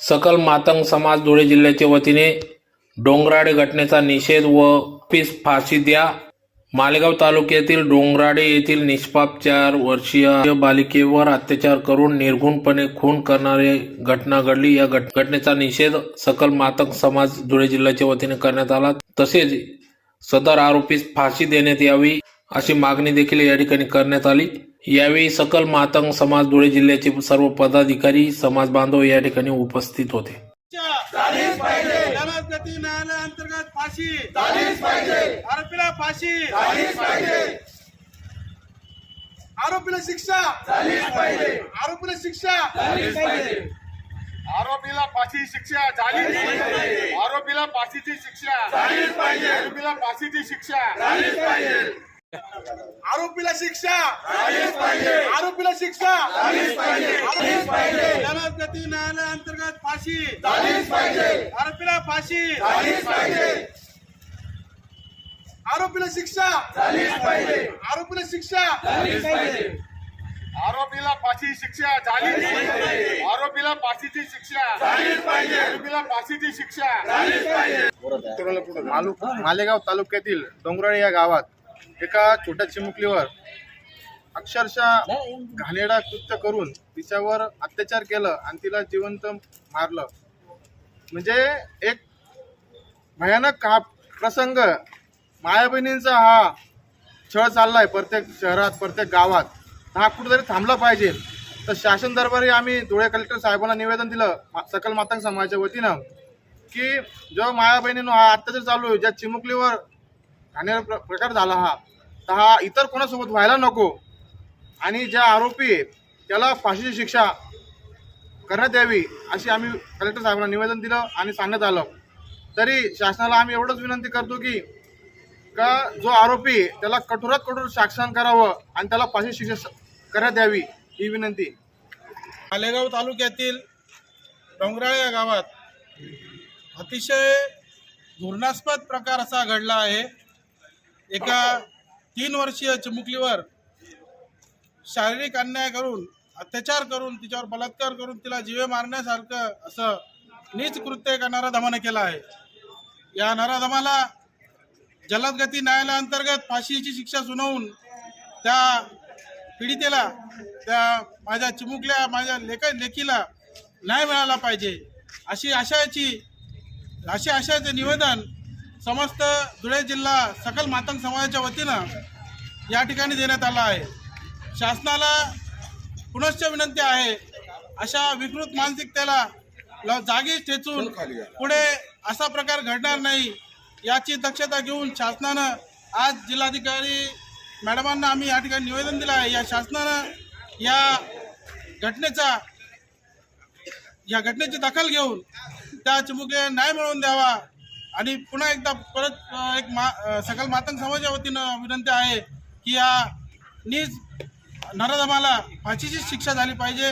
सकल मातंग समाज धुळे जिल्ह्याच्या वतीने डोंगराडे घटनेचा निषेध व पीस फाशी द्या. मालेगाव तालुक्यातील डोंगराडे येथील निष्पाप चार वर्षीय बालिकेवर अत्याचार करून निर्घुणपणे खून करणारी घटना घडली. या घट- घटनेचा निषेध सकल मातंग समाज धुळे जिल्ह्याच्या वतीने करण्यात आला. तसेच सदर आरोपीस फाशी देण्यात यावी अशी मागणी देखील या ठिकाणी करण्यात आली. यावेळी सकल मातंग समाज धुळे जिल्ह्याचे सर्व पदाधिकारी समाज बांधव या ठिकाणी उपस्थित होते. झालीच पाहिजे. गती न्यायालयाअंतर्गत फाशी. आरोपीला फाशी. आरोपीला शिक्षा. आरोपीला शिक्षा. आरोपीला फाशी शिक्षा. झालीच पाहिजे. आरोपीला फाशीची शिक्षा. आरोपीला फाशीची शिक्षा. आरोपीला शिक्षा. आरोपीला शिक्षा. गती न्यायालया अंतर्गत फाशी. आरोपीला फाशी. आरोपीला शिक्षा. आरोपीला शिक्षा. आरोपीला फाशी शिक्षा झालीच पाहिजे. आरोपीला फाशीची शिक्षा. झालीच पाहिजे आरोपीला फाशीची शिक्षा. झालीच पाहिजे मालेगाव तालुक्यातील डोंगराळे या गावात एका छोट्या चिमुकलीवर अक्षरशः घाणेरडा कृत्य करून तिच्यावर अत्याचार केलं आणि तिला जिवंत मारलं. म्हणजे एक भयानक हा प्रसंग माया बहिणींचा हा छळ चाललाय प्रत्येक शहरात प्रत्येक गावात. हा कुठेतरी थांबला पाहिजे. तर शासन दरबारी आम्ही धुळे कलेक्टर साहेबांना निवेदन दिलं सकल मातंग समाजाच्या वतीनं की जेव्हा माया बहिणीनं हा अत्याचार चालू आहे ज्या चिमुकलीवर घाणेरडा प्र प्रकार झाला हा. तर हा इतर कोणासोबत व्हायला नको. आणि ज्या आरोपी त्याला फाशीची शिक्षा करण्यात यावी अशी आम्ही कलेक्टर साहेबांना निवेदन दिलं आणि सांगण्यात आलं. तरी शासनाला आम्ही एवढंच विनंती करतो की का जो आरोपी त्याला कठोरात कठोर शासन करावं आणि त्याला फाशी शिक्षा करण्यात यावी ही विनंती. मालेगाव तालुक्यातील डोंगराळ या गावात अतिशय धोरणास्पद प्रकार असा घडला आहे. एका तीन वर्षीय चिमुकलीवर शारीरिक अन्याय करून अत्याचार करून तिच्यावर बलात्कार करून तिला जीवे मारण्यासारखं असं नीच कृत्य एका नराधमाने केलं आहे. या नराधमाला जलदगती न्यायालयाअंतर्गत फाशीची शिक्षा सुनावून त्या पीडितेला त्या माझ्या चिमुकल्या माझ्या लेखा लेखीला न्याय मिळाला पाहिजे. अशी आशाची अशी आशाचे निवेदन समस्त धुळे जिल्हा सकल मातंग समाजाच्या वतीनं या ठिकाणी देण्यात आलं आहे. शासनाला पुनश्च विनंती आहे अशा विकृत मानसिकतेला जागीच ठेचून पुढे असा प्रकार घडणार नाही याची दक्षता घेऊन शासनानं आज जिल्हाधिकारी मॅडमांना आम्ही या ठिकाणी निवेदन दिलं आहे. या शासनानं या घटनेचा या घटनेची दखल घेऊन त्या चिमुकल्या न्याय मिळवून द्यावा आणि पुन्हा एकदा परत एक मा सकल मातंग समाजाच्या वतीनं विनंती आहे की या नीज नराधमाला फाशीची शिक्षा झाली पाहिजे.